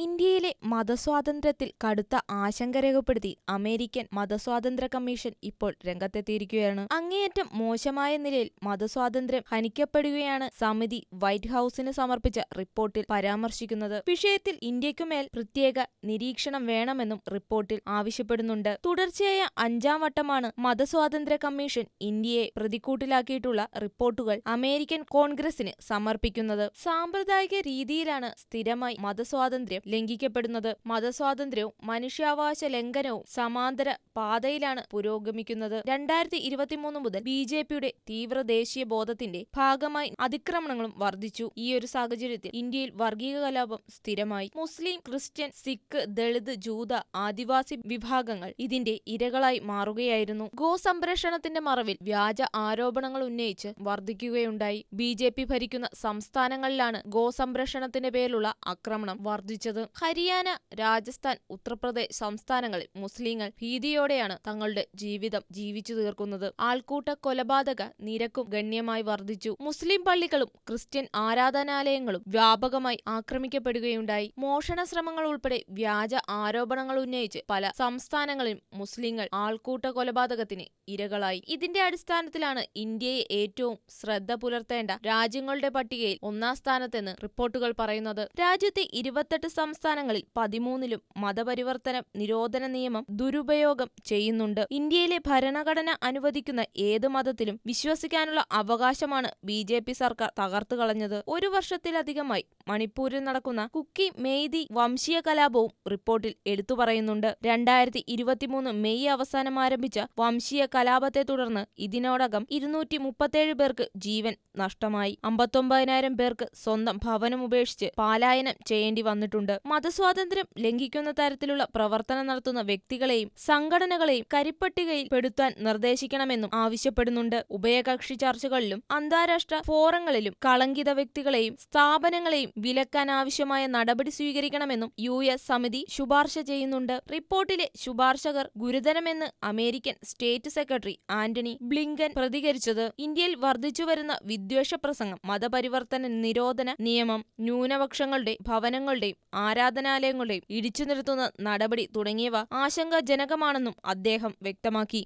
ഇന്ത്യയിലെ മതസ്വാതന്ത്ര്യത്തിൽ കടുത്ത ആശങ്ക രേഖപ്പെടുത്തി അമേരിക്കൻ മതസ്വാതന്ത്ര്യ കമ്മീഷൻ ഇപ്പോൾ രംഗത്തെത്തിയിരിക്കുകയാണ്. അങ്ങേയറ്റം മോശമായ നിലയിൽ മതസ്വാതന്ത്ര്യം ഹനിക്കപ്പെടുകയാണ് സമിതി വൈറ്റ് ഹൌസിന് സമർപ്പിച്ച റിപ്പോർട്ടിൽ പരാമർശിക്കുന്നത്. വിഷയത്തിൽ ഇന്ത്യക്കുമേൽ പ്രത്യേക നിരീക്ഷണം വേണമെന്നും റിപ്പോർട്ടിൽ ആവശ്യപ്പെടുന്നുണ്ട്. തുടർച്ചയായ അഞ്ചാം വട്ടമാണ് മതസ്വാതന്ത്ര്യ കമ്മീഷൻ ഇന്ത്യയെ പ്രതിക്കൂട്ടിലാക്കിയിട്ടുള്ള റിപ്പോർട്ടുകൾ അമേരിക്കൻ കോൺഗ്രസിന് സമർപ്പിക്കുന്നത്. സാമ്പ്രദായിക രീതിയിലാണ് സ്ഥിരമായി മതസ്വാതന്ത്ര്യം ലംഘിക്കപ്പെടുന്നത് മതസ്വാതന്ത്ര്യവും മനുഷ്യാവകാശ ലംഘനവും സമാന്തര പാതയിലാണ് പുരോഗമിക്കുന്നത്. രണ്ടായിരത്തി ഇരുപത്തിമൂന്ന് മുതൽ ബി ജെ പിയുടെ തീവ്ര ദേശീയ ബോധത്തിന്റെ ഭാഗമായി അതിക്രമണങ്ങളും വർദ്ധിച്ചു. ഈ ഒരു സാഹചര്യത്തിൽ ഇന്ത്യയിൽ വർഗീയ കലാപം സ്ഥിരമായി. മുസ്ലിം ക്രിസ്ത്യൻ സിഖ് ദളിത് ജൂത ആദിവാസി വിഭാഗങ്ങൾ ഇതിന്റെ ഇരകളായി മാറുകയായിരുന്നു. ഗോസംരക്ഷണത്തിന്റെ മറവിൽ വ്യാജ ആരോപണങ്ങൾ ഉന്നയിച്ച് വർദ്ധിക്കുകയുണ്ടായി. ബി ഭരിക്കുന്ന സംസ്ഥാനങ്ങളിലാണ് ഗോസംരക്ഷണത്തിന്റെ പേരിലുള്ള ആക്രമണം വർദ്ധിച്ചത്. ഹരിയാന രാജസ്ഥാൻ ഉത്തർപ്രദേശ് സംസ്ഥാനങ്ങളിൽ മുസ്ലിങ്ങൾ ഭീതിയോടെയാണ് തങ്ങളുടെ ജീവിതം ജീവിച്ചു തീർക്കുന്നത്. ആൾക്കൂട്ട കൊലപാതക നിരക്കും ഗണ്യമായി വർദ്ധിച്ചു. മുസ്ലിം പള്ളികളും ക്രിസ്ത്യൻ ആരാധനാലയങ്ങളും വ്യാപകമായി ആക്രമിക്കപ്പെടുകയുണ്ടായി. മോഷണ ശ്രമങ്ങൾ ഉൾപ്പെടെ വ്യാജ ആരോപണങ്ങൾ ഉന്നയിച്ച് പല സംസ്ഥാനങ്ങളിലും മുസ്ലിങ്ങൾ ആൾക്കൂട്ട കൊലപാതകത്തിന് ഇരകളായി. ഇതിന്റെ അടിസ്ഥാനത്തിലാണ് ഇന്ത്യയെ ഏറ്റവും ശ്രദ്ധ പുലർത്തേണ്ട രാജ്യങ്ങളുടെ പട്ടികയിൽ ഒന്നാം സ്ഥാനത്തെന്ന് റിപ്പോർട്ടുകൾ പറയുന്നത്. രാജ്യത്തെ ഇരുപത്തെട്ട് സംസ്ഥാനങ്ങളിൽ പതിമൂന്നിലും മതപരിവർത്തനം നിരോധന നിയമം ദുരുപയോഗം ചെയ്യുന്നുണ്ട്. ഇന്ത്യയിലെ ഭരണഘടന അനുവദിക്കുന്ന ഏത് മതത്തിലും വിശ്വസിക്കാനുള്ള അവകാശമാണ് ബി സർക്കാർ തകർത്തു കളഞ്ഞത് ഒരു വർഷത്തിലധികമായി മണിപ്പൂരിൽ നടക്കുന്ന കുക്കി മെയ്തി വംശീയ കലാപവും റിപ്പോർട്ടിൽ എടുത്തു പറയുന്നുണ്ട്. രണ്ടായിരത്തി ഇരുപത്തിമൂന്ന് മെയ് അവസാനം ആരംഭിച്ച വംശീയ കലാപത്തെ തുടർന്ന് ഇതിനോടകം ഇരുന്നൂറ്റി മുപ്പത്തേഴ് പേർക്ക് ജീവൻ നഷ്ടമായി. അമ്പത്തൊമ്പതിനായിരം പേർക്ക് സ്വന്തം ഭവനം ഉപേക്ഷിച്ച് പാലായനം ചെയ്യേണ്ടി വന്നിട്ടുണ്ട്. മതസ്വാതന്ത്ര്യം ലംഘിക്കുന്ന തരത്തിലുള്ള പ്രവർത്തനം നടത്തുന്ന വ്യക്തികളെയും സംഘടനകളെയും കരിപ്പട്ടികയിൽ പെടുത്താൻ നിർദ്ദേശിക്കണമെന്നും ആവശ്യപ്പെടുന്നുണ്ട്. ഉഭയകക്ഷി ചർച്ചകളിലും അന്താരാഷ്ട്ര ഫോറങ്ങളിലും കളങ്കിത വ്യക്തികളെയും സ്ഥാപനങ്ങളെയും വിലക്കാൻ ആവശ്യമായ നടപടി സ്വീകരിക്കണമെന്നും യു എസ് സമിതി ശുപാർശ ചെയ്യുന്നുണ്ട്. റിപ്പോർട്ടിലെ ശുപാർശകർ ഗുരുതരമെന്ന് American state secretary Antony Blinken പ്രതികരിച്ചത്. ഇന്ത്യയിൽ വർദ്ധിച്ചുവരുന്ന വിദ്വേഷ പ്രസംഗം മതപരിവർത്തന നിരോധന നിയമം ന്യൂനപക്ഷങ്ങളുടെ ഭവനങ്ങളുടെയും ആരാധനാലയങ്ങളുടെയും ഇടിച്ചു നിർത്തുന്ന നടപടി തുടങ്ങിയവ ആശങ്കാജനകമാണെന്നും അദ്ദേഹം വ്യക്തമാക്കി.